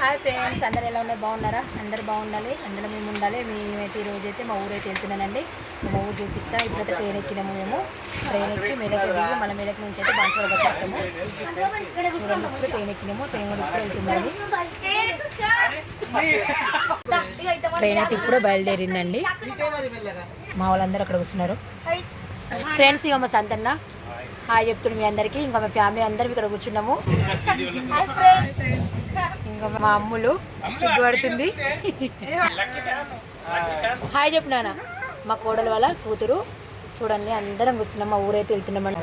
Hi friends అందరు ఎలా ఉన్నారు? బాగున్నారా? అందరు బాగుండాలి. అందరూ మేము ఉండాలి మేమైతే ఈరోజు అయితే మా ఊరైతే వెళ్తున్నానండి. మా ఊరు చూపిస్తా. ఇప్పుడైతే ట్రైన్ ఎక్కినాము మేము. ట్రైన్ ఎక్కి మెదక్ దిగి మన మెదక్ నుంచి అయితే బాన్సులో వచ్చాము ఇప్పుడు ట్రైన్ ఎక్కినాము. ట్రైన్ ఇప్పుడు వెళ్తుందండి. ట్రైన్ అయితే ఇప్పుడే బయలుదేరిందండి. మా వాళ్ళందరూ అక్కడ కూర్చున్నారు. ఫ్రెండ్స్ ఇక మా సంతన్న. హాయ్ చెప్తున్నాం మీ అందరికీ. ఇంకా మా ఫ్యామిలీ అందరం ఇక్కడ కూర్చున్నాము. ఇంకా మా అమ్ములు సిగ్గుపడుతుంది. హాయ్ చెప్పు నాన్న. మా కోడలు వాళ్ళ కూతురు. చూడండి అందరం కూర్చున్నాం మా ఊరైతే వెళ్తున్నామండి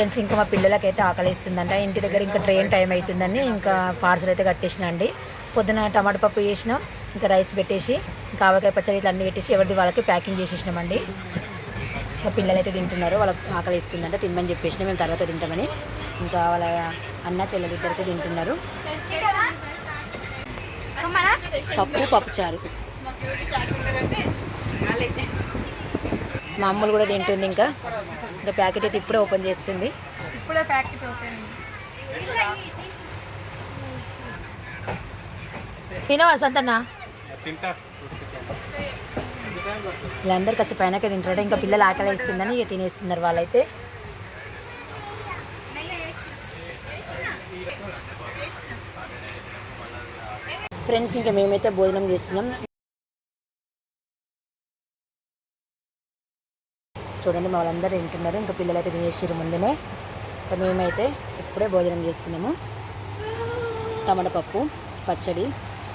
ఫ్రెండ్స్ ఇంకా మా పిల్లలకైతే ఆకలిస్తుందంట. ఇంటి దగ్గర ఇంకా ట్రైన్ టైం అవుతుందని ఇంకా పార్సల్ అయితే కట్టేసినా అండి. పొద్దున టమాటా పప్పు చేసినాం ఇంకా రైస్ పెట్టేసి ఇంకా ఆవకాయ పచ్చడి ఇట్లా అన్ని పెట్టేసి ఎవరిది వాళ్ళకి ప్యాకింగ్ చేసేసినామండి. మా పిల్లలు అయితే తింటున్నారు వాళ్ళకి ఆకలి ఇస్తుందంటే తినమని చెప్పేసిన మేము తర్వాత తింటామని. ఇంకా వాళ్ళ అన్న చెల్లెలు ఇద్దరైతే తింటున్నారు. పప్పు పప్పు చారు. మా అమ్మలు కూడా తింటుంది ఇంకా. ఇంకా ప్యాకెట్ అయితే ఇప్పుడే ఓపెన్ చేస్తుంది. ఇప్పుడే ప్యాకెట్ ఓపెన్ తినవా సంతన్న వీళ్ళందరూ కాస్త పైనకే తింటారు ఇంకా పిల్లలు ఆకలి ఇస్తుందని ఇక తినేస్తున్నారు వాళ్ళైతే. ఫ్రెండ్స్ ఇంకా మేమైతే భోజనం చేస్తున్నాం. చూడండి మా వాళ్ళందరూ తింటున్నారు. ఇంకా పిల్లలు అయితే తినేసారు ముందునే. ఇంకా మేమైతే ఇప్పుడే భోజనం చేస్తున్నాము. టమాటా పప్పు పచ్చడి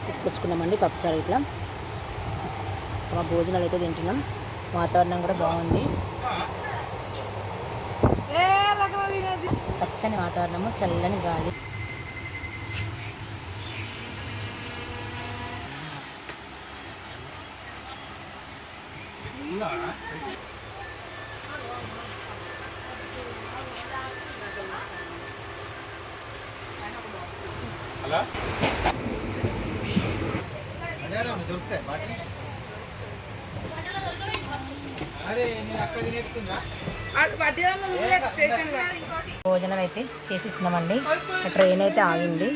తీసుకొచ్చుకున్నామండి పప్పు చారు ఇట్లా. మా భోజనాలు అయితే తింటున్నాం. వాతావరణం కూడా బాగుంది. పచ్చని వాతావరణము చల్లని గాలి. అలా? భోజనం అయితే చేసి ఇచ్చినామండి ట్రైన్ అయితే ఆగింది.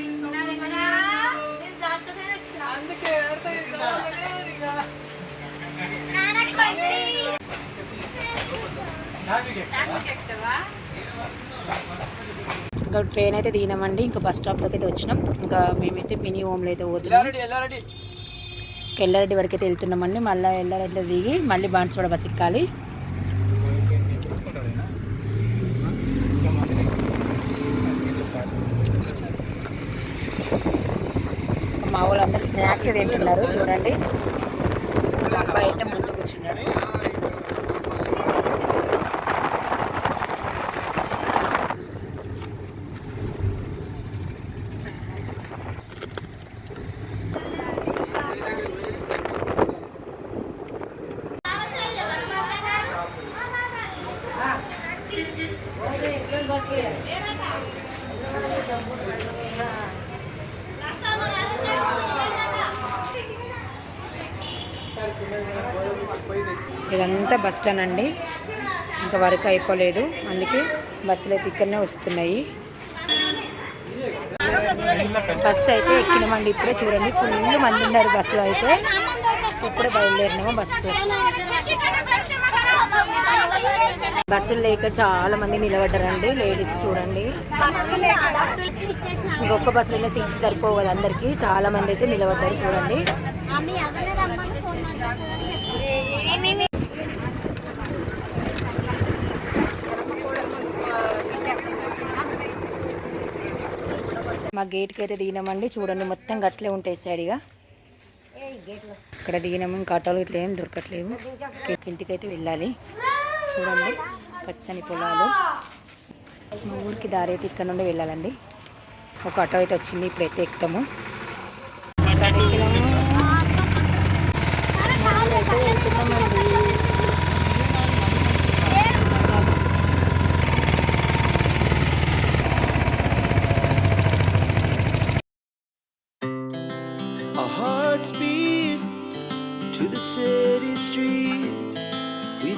ఇంకా ట్రైన్ అయితే దిగినామండి. ఇంకా బస్ స్టాప్లోకి అయితే వచ్చినాం. ఇంకా మేమైతే మినీ హోమ్లో అయితే పోతున్నాం. ఎల్లారెడ్డి వరకు అయితే వెళ్తున్నామండి. మళ్ళీ ఎల్లారెడ్డిలో దిగి మళ్ళీ బాన్స్వాడ బస్ ఎక్కాలి. మా వాళ్ళందరూ స్నాక్స్ తింటున్నారు చూడండి. అబ్బాయి అయితే ముందు కూర్చున్నాడు ఇదంతా బస్ స్టాండ్ అండి. ఇంకా వర్క్ అయిపోలేదు. అందుకే బస్సులు అయితే ఇక్కడనే వస్తున్నాయి. బస్సు అయితే ఎక్కినామండి ఇప్పుడే చూడండి. ఫుల్ మంది ఉన్నారు బస్సులో అయితే. ఇప్పుడే బయలుదేరినాము బస్సులో బస్సులు లేక చాలా మంది నిలబడ్డారండి. లేడీస్ చూడండి. ఇంకొక బస్సులో సీట్ సరిపోవు కదా అందరికి. చాలా మంది అయితే నిలబడ్డారు చూడండి. మా గేట్కి అయితే దిగినామండి. చూడండి మొత్తం గట్లే ఉంటాయి సైడ్గా ఇక్కడ దిగినాము ఇంకా ఆటోలు ఇట్లా ఏం దొరకట్లేవు ఇంటికి అయితే వెళ్ళాలి. చూడండి. పచ్చని పొలాలు. మా ఊరికి దారి అయితే ఇక్కడ నుండి వెళ్ళాలండి. ఒక ఆటో అయితే వచ్చింది ఇప్పుడైతే ఎక్కుతాము. To the city.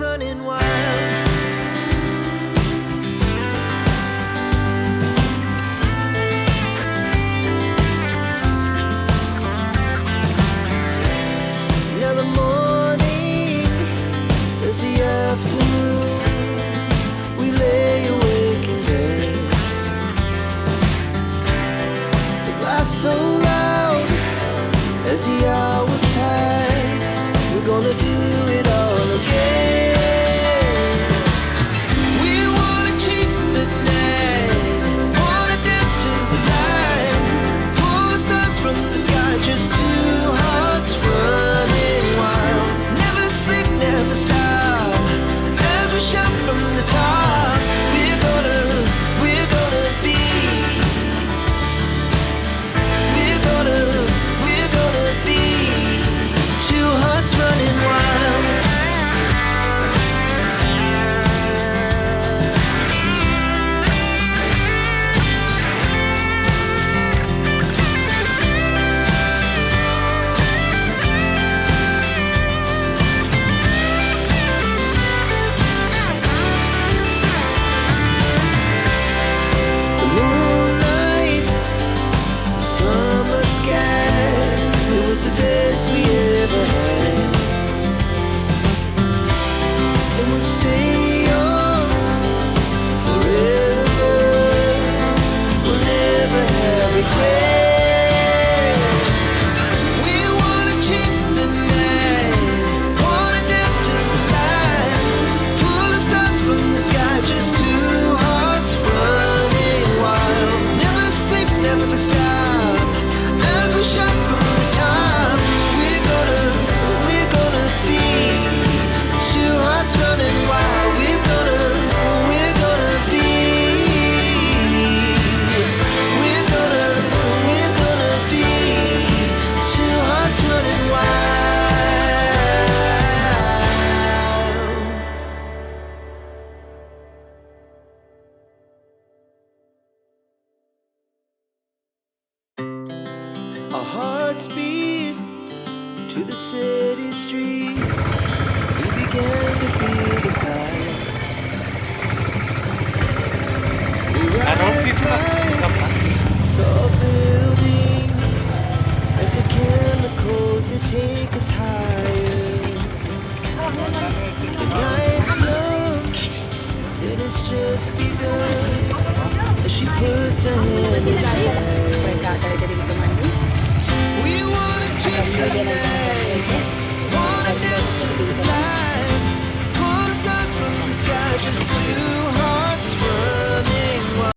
running wild. was the best we ever had. And we'll stay. speed to the city streets. Began to feel the fire. Rise like tall buildings as the chemicals take us higher. The night's young, it has just begun. As she puts her hand in just